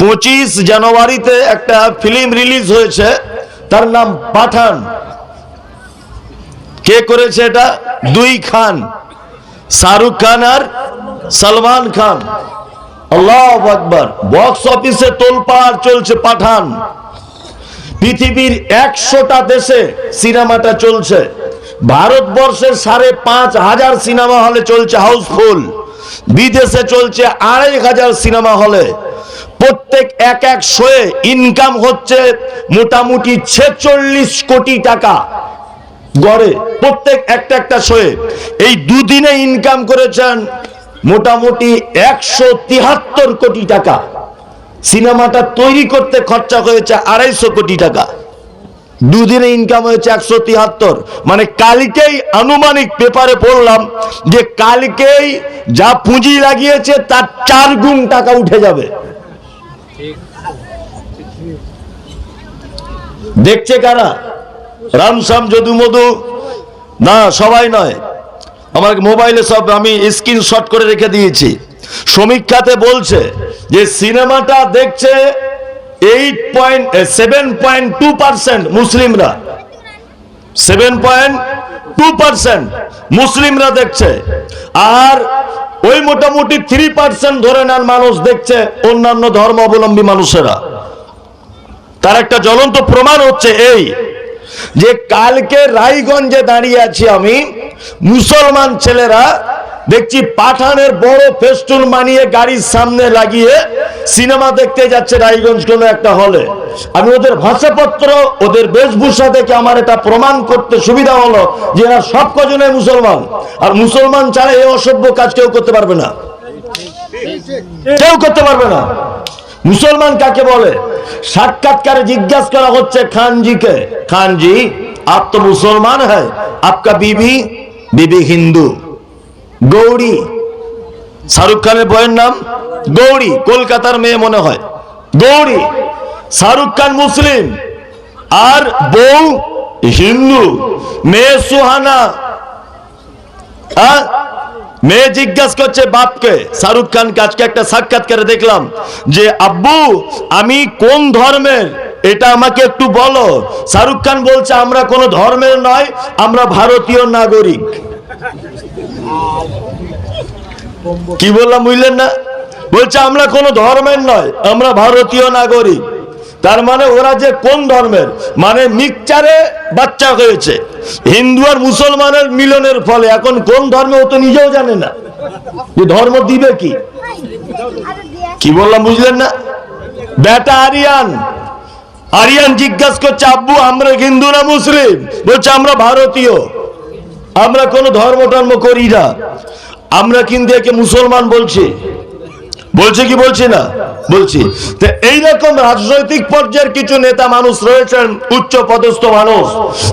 পঁচিশ জানুয়ারিতে একটা ফিল্ম রিলিজ হয়েছে, তার নাম পাঠান। কে করেছে এটা? দুই খান, শাহরুখ খান আর সালমান খান। বক্স অফিসে চলছে পাঠান। পৃথিবীর একশোটা দেশে সিনেমাটা চলছে। ভারতবর্ষের সাড়ে পাঁচ হাজার সিনেমা হলে চলছে হাউসফুল। বিদেশে চলছে আড়াই হাজার সিনেমা হলে। প্রত্যেক এক এক শোয়ে ইনকাম হচ্ছে মোটামুটি ছেচল্লিশ কোটি টাকা গড়ে প্রত্যেক একটা একটা শোয়ে। এই দুদিনে ইনকাম করেছেন মোটামুটি একশো তিহাত্তর কোটি টাকা। সিনেমাটা তৈরি করতে খরচা হয়েছে আড়াইশো কোটি টাকা। দুদিনে ইনকাম হয়েছে একশো তিয়াত্তর মানে কালকেই আনুমানিক পেপারে পড়লাম যে কালকেই যা পুঁজি লাগিয়েছে তার চার গুণ টাকা উঠে যাবে। দেখছে কারা? রামসাম যদু মধু? না, সবাই নয়। আমার মোবাইলে সব আমি স্ক্রিনশট করে রেখে দিয়েছি। সমীক্ষাতে বলছে যে সিনেমাটা দেখছে eight point seven point two percent মুসলিমরা। সেভেন পয়েন্ট টু পার্সেন্ট মুসলিমরা দেখছে। আর ওই মোটামুটি থ্রি পার্সেন্ট ধরে নেন মানুষ দেখছে অন্যান্য ধর্মাবলম্বী মানুষেরা। তার একটা জ্বলন্ত প্রমাণ হচ্ছে এই, যে কালকে রায়গঞ্জে দাঁড়িয়ে আছি আমি, মুসলমান ছেলেরা, দেখছি পাঠানের বড় ফেস্টুন মানিয়ে গাড়ির সামনে লাগিয়ে সিনেমা দেখতে যাচ্ছে রায়গঞ্জ কোনো একটা হলে। আমি ওদের ভাষাপত্র, ওদের বেশভূষা দেখে আমার এটা প্রমাণ করতে সুবিধা হলো যে এরা সব কজনে মুসলমান। আর মুসলমান ছাড়া এই অসভ্য কাজ কেউ করতে পারবে না। কেউ করতে পারবে না। মুসলমান কাকে বলে? সাক্ষাৎকারে জিজ্ঞাসা করা হচ্ছে, খানজিকে? খানজি, আপ তো মুসলমান হ্যাঁ আপকা বিবি বিবি হিন্দু। গৌরী শাহরুখ খানের বইয়ের নাম? গৌরী কলকাতার মেয়ে মনে হয়। গৌরী শাহরুখ খান মুসলিম। আর বউ হিন্দু। মেয়ে সুহানা। মেয়ে জিজ্ঞাসা করছে বাপকে, শাহরুখ খান আজকে একটা সাক্ষাৎকারে দেখলাম যে, আব্বু, আমি কোন ধর্মের? এটা আমাকে একটু বলো। শাহরুখ খান বলছে, আমরা কোনো ধর্মের নয়, আমরা ভারতীয় নাগরিক। কি বললাম বুঝলেন না? বলছে, আমরা কোনো ধর্মের নয়, আমরা ভারতীয় নাগরিক। তার মানে ওরা যে কোন ধর্মের? মানে মিক্সচারে বাচ্চা হয়েছে। হিন্দু আর মুসলমানের মিলনের ফলে, এখন কোন ধর্মে ও তো নিজেও জানে না। যে ধর্ম দিবে কি? কি বললাম বুঝলেন না? বেটা আরিয়ান। আরিয়ান জিজ্ঞাসা করছে, আব্বু, আমরা হিন্দু না মুসলিম? বলছে, আমরা ভারতীয়। আমরা কোনো ধর্ম টর্ম করি না। আমরা কিন্তু একে মুসলমান বলছি। বলছে কি বলছি না? বলছি। এইরকম রাজনৈতিক পর্যায়ের কিছু নেতা মানুষ রয়েছেন উচ্চ পদস্থ মানুষ।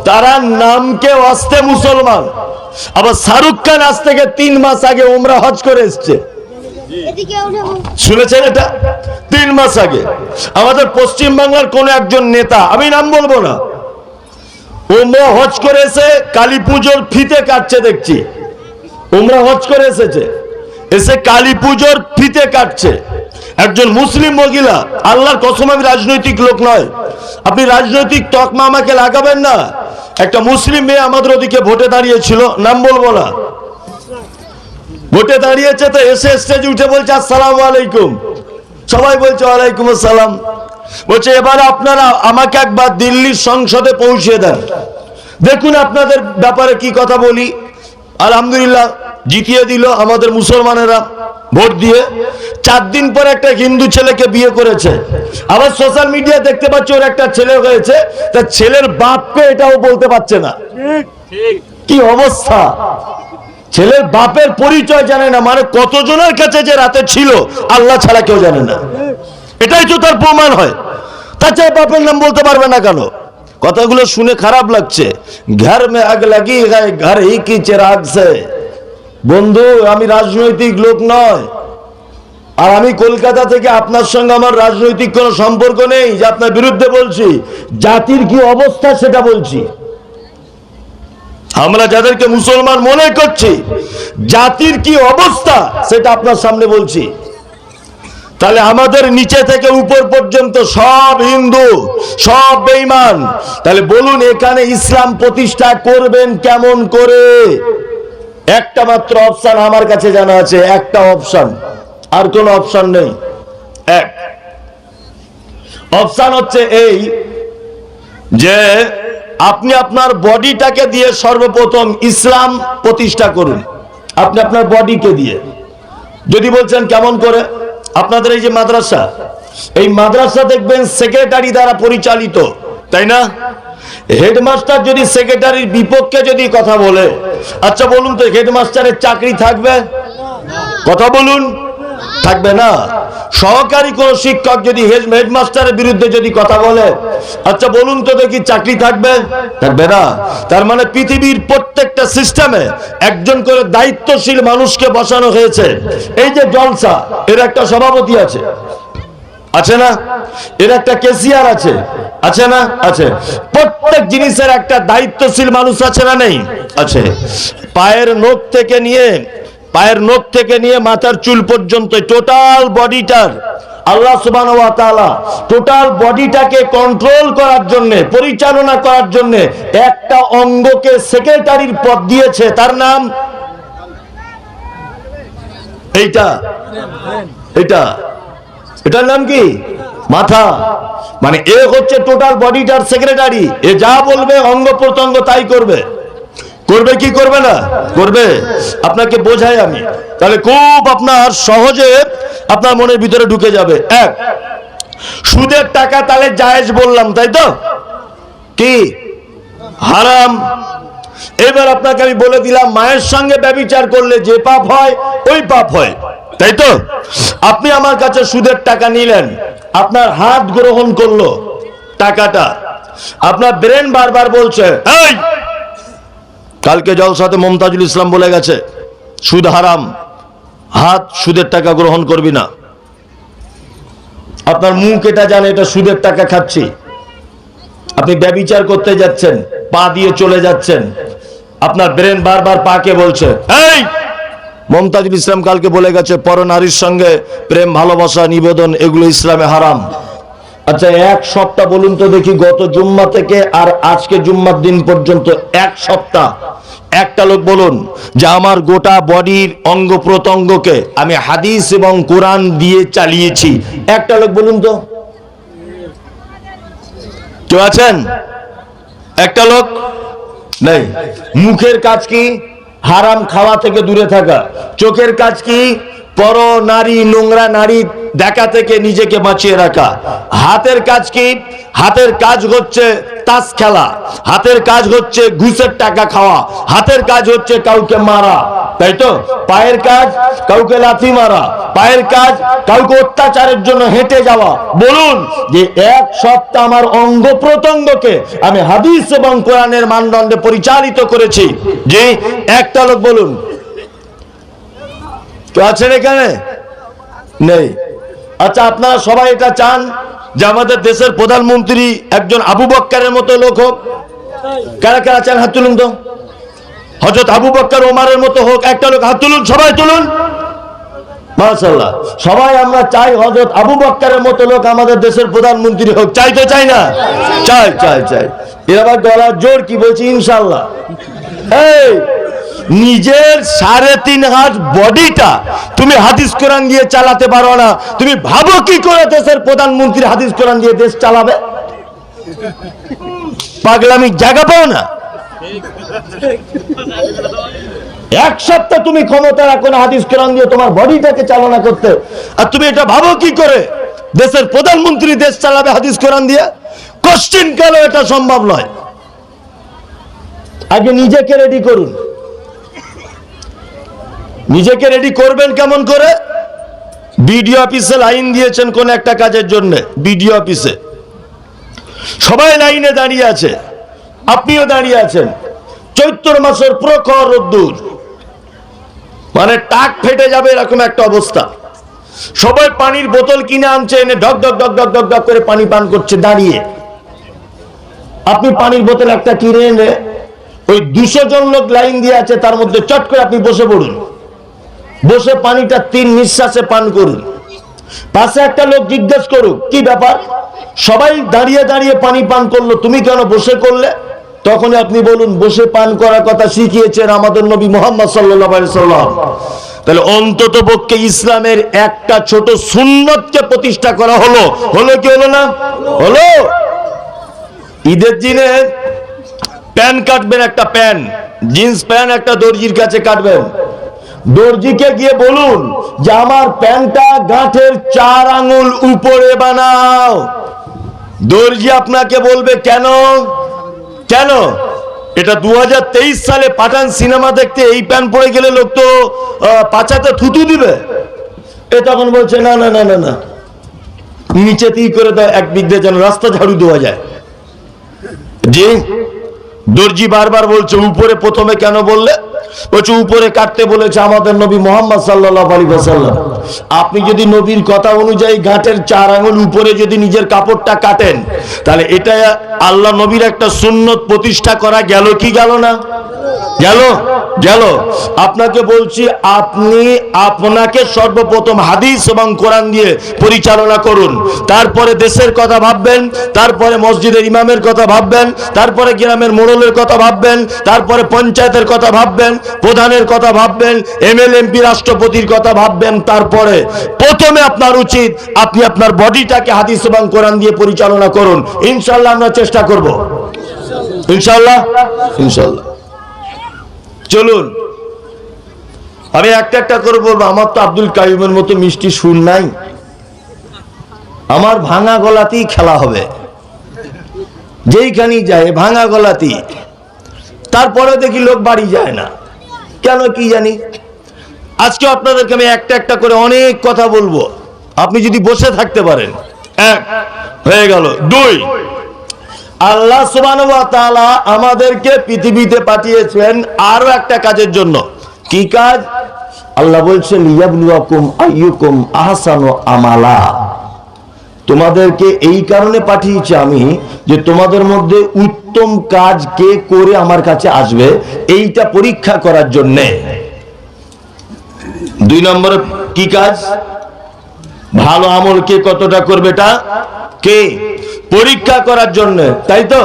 তারা নামকে আসতে মুসলমান। আবার শাহরুখ খান আজ থেকে তিন মাস আগে ওমরা হজ করে এসছে। শুনেছেন এটা? তিন মাস আগে। আমাদের পশ্চিম বাংলার কোন একজন নেতা আমি নাম বলব না ওমরা হজ করে এসে কালী পুজোর ফিতে কাটছে দেখছি। ওমরা হজ করে এসেছে। এসে কালী পুজোর ফিতে কাটছে। একজন মুসলিম মহিলা, আল্লাহর কসম, আমি রাজনৈতিক লোক নয়। আপনি রাজনৈতিক তকমা আমাকে লাগাবেন না? একটা মুসলিম মেয়ে আমাদের ওদিকে ভোটে দাঁড়িয়েছিল, নাম বলব না। ভোটে দাঁড়িয়েছে তো এসে স্টেজ উঠে বলছে, আসসালাম আলাইকুম। সবাই বলছে, ওয়ালাইকুম আসসালাম। বলছে, এবার আপনারা আমাকে একবার দিল্লির সংসদে পৌঁছে দেন। দেখুন আপনাদের ব্যাপারে কি কথা বলি। আলহামদুলিল্লাহ জিতিয়ে দিল আমাদের মুসলমানেরা, ভোট দিয়ে। চার দিন পর একটা হিন্দু ছেলেকে বিয়ে করেছে। আবার সোশ্যাল মিডিয়া দেখতে পাচ্ছি ওর একটা ছেলে হয়েছে তার ছেলের বাপকে এটাও বলতে পারছে না। কি অবস্থা? ছেলের বাপের পরিচয় জানে না মানে কতজনের কাছে যে রাতে ছিল, আল্লাহ ছাড়া কেউ জানে না। এটাই তো তার প্রমাণ হয়। তা তাছাড়া বাপের নাম বলতে পারবে না কেন? কথাগুলো শুনে খারাপ লাগছে। ঘর মে আগ লাগি ঘর হি কি চেরাগ সে। বন্ধু, আমি রাজনৈতিক লোক নয়। আর আমি কলকাতা থেকে আপনার সঙ্গে আমার রাজনৈতিক কোনো সম্পর্ক নেই, যে আপনার বিরুদ্ধে বলছি। জাতির কি অবস্থা সেটা বলছি। আমরা যাদেরকে মুসলমান মনে করছি, জাতির কি অবস্থা সেটা আপনার সামনে বলছি। তাহলে আমাদের নিচে থেকে উপর পর্যন্ত সব হিন্দু, সব বেঈমান, তাহলে বলুন এখানে ইসলাম প্রতিষ্ঠা করবেন কেমন করে? একটা মাত্র অপশন আমার কাছে জানা আছে, একটা অপশন আর কোন অপশন নেই। এক। অপশন হচ্ছে এই যে আপনি আপনার বডিটাকে দিয়ে সর্বপ্রথম ইসলাম প্রতিষ্ঠা করুন। আপনি আপনার বডিকে দিয়ে। যদি বলছেন কেমন করে? আপনাদের এই যে মাদ্রাসা, এই মাদ্রাসা দেখবেন সেক্রেটারি দ্বারা পরিচালিত, তাই না? হেডমাস্টার যদি সেক্রেটারির বিপক্ষে যদি কথা বলে আচ্ছা বলুন তো, হেডমাস্টারের চাকরি থাকবে? কথা বলুন। থাকবে না। সহকারী কোন শিক্ষক যদি হেড- হেডমাস্টারের বিরুদ্ধে যদি কথা বলে আচ্ছা বলুন তো দেখি চাকরি থাকবে? থাকবে না। তার মানে পৃথিবীর প্রত্যেকটা সিস্টেমে একজন করে দায়িত্বশীল মানুষকে বসানো হয়েছে। এই যে জলসা, এর একটা সভাপতি আছে। আছে না? এর একটা কেসিয়ার আছে। আছে না? আছে। প্রত্যেক জিনিসের একটা দায়িত্বশীল মানুষ আছে না নেই? আছে। পায়ের নখ থেকে নিয়ে, পায়ের নখ থেকে নিয়ে মাথার চুল পর্যন্ত টোটাল বডিটার আল্লাহ ওয়া টোটাল বডিটাকে কন্ট্রোল করার জন্য, পরিচালনা করার জন্য একটা অঙ্গকে সেক্রেটারির পদ দিয়েছে। তার নাম? এইটা। এটা এটার নাম কি? মাথা। মানে এ হচ্ছে টোটাল বডিটার সেক্রেটারি এ যা বলবে অঙ্গ প্রত্যঙ্গ তাই করবে। করবে কি করবে না? করবে। আপনাকে বোঝাই আমি। তাহলে খুব আপনার সহজে আপনার মনের ভিতরে ঢুকে যাবে। এক, সুদের টাকা তাহলে জায়েজ বললাম, তাই তো? কি? হারাম। এবার আপনাকে আমি বলে দিলাম, মায়ের সঙ্গে ব্যবিচার করলে যে পাপ হয়, ওই পাপ হয়। তাই তো? আপনি আমার কাছে সুদের টাকা নিলেন, আপনার হাত গ্রহণ করল টাকাটা। আপনার ব্রেন বারবার বলছে, এই, কালকে জলসাতে মমতাজুল ইসলাম বলে গেছে, সুদ হারাম, হাত সুদের টাকা গ্রহণ করবি না। আপনার মুখ এটা জানে, এটা সুদের টাকা খাচ্ছি। আপনি ব্যবিচার করতে যাচ্ছেন, পা দিয়ে চলে যাচ্ছেন আপনার ব্রেন বারবার পাকে বলছে। এই! মমতাজুল ইসলাম কালকে বলে গেছে পর নারীর সঙ্গে প্রেম ভালোবাসা নিবেদন এগুলো ইসলামে হারাম। আচ্ছা এক সপ্তাহ বলুন তো দেখি গত জুম্মা থেকে আর আজকে জুম্মার দিন পর্যন্ত এক সপ্তাহ। একটা লোক বলুন যে আমার গোটা বডির অঙ্গ প্রত্যঙ্গকে আমি হাদিস এবং কোরআন দিয়ে চালিয়েছি। একটা লোক বলুন তো। কেউ আছেন? একটা লোক? নেই। মুখের কাজ কি? হারাম খাওয়া থেকে দূরে থাকা। চোখের কাজ কি? পর নারী, নোংরা নারী দেখা থেকে নিজেকে বাঁচিয়ে রাখা। হাতের কাজ কি? হাতের কাজ হচ্ছে তাস খেলা। হাতের কাজ হচ্ছে ঘুষের টাকা খাওয়া। হাতের কাজ হচ্ছে কাউকে মারা। তাই তো? পায়ের কাজ কাউকে লাথি মারা। পায়ের কাজ কাউকে অত্যাচারের জন্য হেঁটে যাওয়া। বলুন যে এক সপ্তাহ আমার অঙ্গ প্রত্যঙ্গকে আমি হাদিস এবং কোরআনের মানদণ্ডে পরিচালিত করেছি। যে একটা লোক বলুন। কেউ আছেন এখানে? নেই। আচ্ছা আপনারা সবাই এটা চান যে আমাদের দেশের প্রধানমন্ত্রী একজন আবু বক্কারের মতো লোক হোক। কারা কারা চান হাত তুলুন তো? হজরত আবু বক্কর, ওমারের মতো হোক, একটা লোক হাত তুলুন, সবাই তুলুন। মাশাল্লাহ সবাই আমরা চাই হজরত আবু বক্কারের মতো লোক আমাদের দেশের প্রধানমন্ত্রী হোক। চাই তো চাই না? চাই চাই চাই। এর আবার গলার জোর কি বলছি ইনশাল্লাহ এই নিজের সাড়ে তিন হাত বডিটা তুমি হাদিস কোরআন দিয়ে চালাতে পারো না। তুমি ভাবো কি করে দেশের প্রধানমন্ত্রী হাদিস কোরআন দিয়ে দেশ চালাবে? পাগলামি জায়গা পাও না? এক সপ্তাহ তুমি ক্ষমতা রাখো না হাদিস কোরআন দিয়ে তোমার বডিটাকে চালনা করতে। আর তুমি এটা ভাবো কি করে? দেশের প্রধানমন্ত্রী দেশ চালাবে হাদিস কোরআন দিয়ে? কোশ্চিন কেন এটা সম্ভব নয়? আগে নিজেকে রেডি করুন। নিজেকে রেডি করবেন কেমন করে? বিডিও অফিসে লাইন দিয়েছেন কোন একটা কাজের জন্য বিডিও অফিসে সবাই লাইনে দাঁড়িয়ে আছে, আপনিও দাঁড়িয়ে আছেন। চৈত্র মাসের প্রখর রোদ্দুর। মানে টাক ফেটে যাবে এরকম একটা অবস্থা। সবাই পানির বোতল কিনে আনছে, এনে ডক ডক ডক ডক ডক ডক করে পানি পান করছে, দাঁড়িয়ে। আপনি পানির বোতল একটা কিনে এনে ওই দুশো জন লোক লাইন দিয়ে আছে, তার মধ্যে চট করে আপনি বসে পড়ুন। বসে পানিটা তিন নিঃশ্বাসে পান করুন। পাশে একটা লোক জিজ্ঞেস করুক, কি ব্যাপার? সবাই দাঁড়িয়ে দাঁড়িয়ে পানি পান করল, তুমি কেন বসে করলে? তখন আপনি বলুন, বসে পান করার কথা শিখিয়েছেন আমাদের নবী মোহাম্মদ সাল্লাম তাহলে অন্তত পক্ষে ইসলামের একটা ছোট সুন্নতকে প্রতিষ্ঠা করা হলো। হলো কি হলো না? হলো? ঈদের দিনে প্যান কাটবেন একটা প্যান, জিন্স প্যান্ট একটা দর্জির কাছে কাটবেন। দর্জিকে গিয়ে বলুন যে আমার প্যান্টটা গাঁঠের চার আঙুল উপরে বানাও। দর্জি আপনাকে বলবে, কেন? কেন? এটা দু সালে পাঠান সিনেমা দেখতে এই প্যান্ট পরে গেলে লোক তো পাচাতে থুতু দিবে। এ তখন বলছে, না না না না না। নিচেতেই করে দাও, এক দিয়ে যেন রাস্তা ঝাড়ু দেওয়া যায়। জি? দর্জি বারবার বলছে, উপরে প্রথমে কেন বললে? বলছে, উপরে কাটতে বলেছে আমাদের নবী মোহাম্মদ সাল্লাহ আলী সাল্লাম আপনি যদি নবীর কথা অনুযায়ী ঘাটের চার আঙুল উপরে যদি নিজের কাপড়টা কাটেন, তাহলে এটা আল্লাহ নবীর একটা সুন্নত প্রতিষ্ঠা করা গেল কি গেল না? গেল? গেল। আপনাকে বলছি, আপনি আপনাকে সর্বপ্রথম হাদিস এবং কোরআন দিয়ে পরিচালনা করুন। তারপরে দেশের কথা ভাববেন, তারপরে মসজিদের ইমামের কথা ভাববেন, তারপরে গ্রামের মোড়লের কথা ভাববেন, তারপরে পঞ্চায়েতের কথা ভাববেন, প্রধানের কথা ভাববেন এমএল এমপি, রাষ্ট্রপতির কথা ভাববেন, তারপরে প্রথমে আপনার উচিত, আপনি আপনার বডিটাকে হাদিস এবং কোরআন দিয়ে পরিচালনা করুন। ইনশাল্লাহ আমরা চেষ্টা করব। ইনশাল্লাহ ইনশাল্লাহ চলুন। আমি একটা একটা করে বলব, আমার তো আব্দুল কাইমের মতো মিষ্টি সুর নাই। আমার ভাঙা গলাতেই খেলা হবে। যেইখানেই যায়, ভাঙা গলাতেই। তারপরে দেখি লোক বাড়ি যায় না। কেন কি জানি? আজকে আপনাদেরকে আমি একটা একটা করে অনেক কথা বলব। আপনি যদি বসে থাকতে পারেন। এক, হয়ে গেল। দুই আল্লাহ তাআলা আমাদেরকে পৃথিবীতে পাঠিয়েছেন আরও একটা কাজের জন্য। কি কাজ? আল্লাহ বলছেন, ইয়াবলুয়াকুম আইয়ুকুম আমালা। তোমাদেরকে এই কারণে পাঠিয়েছি আমি যে তোমাদের মধ্যে উত্তম কাজ কে করে আমার কাছে আসবে, এইটা পরীক্ষা করার জন্যে। দুই নম্বরে কি কাজ? ভালো আমল কে কতটা করবে এটা? কে? পরীক্ষা করার জন্য তাই তো?